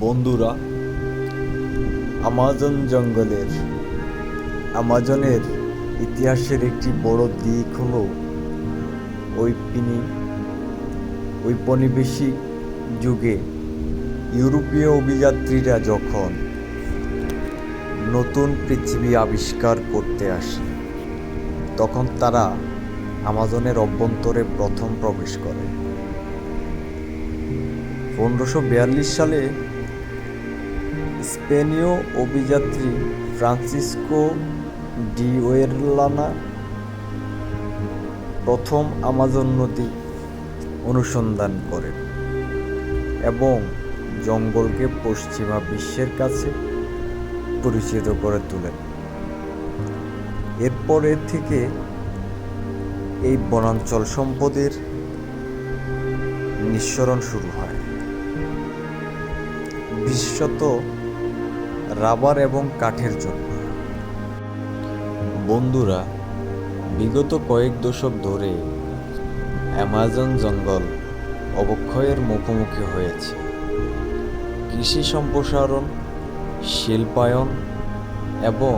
বন্ধুরা, আমাজন জঙ্গলের, আমাজনের ইতিহাসের একটি বড় দিক হলো ঐপিনি ঔপনিবেশিক যুগে ইউরোপীয় অভিযাত্রীরা যখন নতুন পৃথিবী আবিষ্কার করতে আসে, তখন তারা আমাজনের অভ্যন্তরে প্রথম প্রবেশ করে। পনেরোশো সালে স্পেনীয় অভিযাত্রী ফ্রান্সিসকো ডিওয়েরলানা প্রথম আমাজন নদী অনুসন্ধান করেন এবং জঙ্গলকে পশ্চিমা বিশ্বের কাছে পরিচিত করে তোলেন। এরপরে থেকে এই বনাঞ্চল সম্পদের নিঃসরণ শুরু হয়। বিশেষত রাবার এবং কাঠের জন্য বন্ধুরা, বিগত কয়েক দশক ধরে অ্যামাজন জঙ্গল অবক্ষয়ের মুখোমুখি হয়েছে। কৃষি সম্প্রসারণ, শিল্পায়ন এবং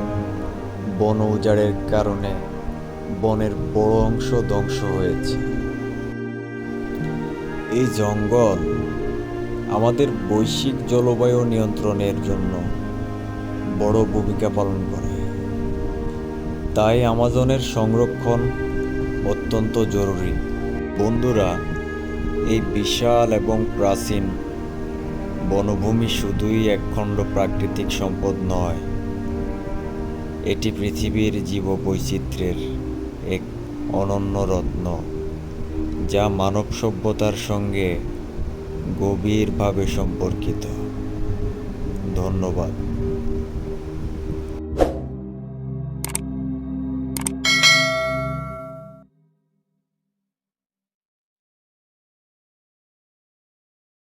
বন উজাড়ের কারণে বনের বড় অংশ ধ্বংস হয়েছে। এই জঙ্গল আমাদের বৈশ্বিক জলবায়ু নিয়ন্ত্রণের জন্য বড় ভূমিকা পালন করে। তাই আমাজনের সংরক্ষণ অত্যন্ত জরুরি। বন্ধুরা, এই বিশাল এবং প্রাচীন বনভূমি শুধুই একখণ্ড প্রাকৃতিক সম্পদ নয়, এটি পৃথিবীর জীববৈচিত্র্যের এক অনন্য রত্ন, যা মানব সভ্যতার সঙ্গে গভীরভাবে সম্পর্কিত। ধন্যবাদ।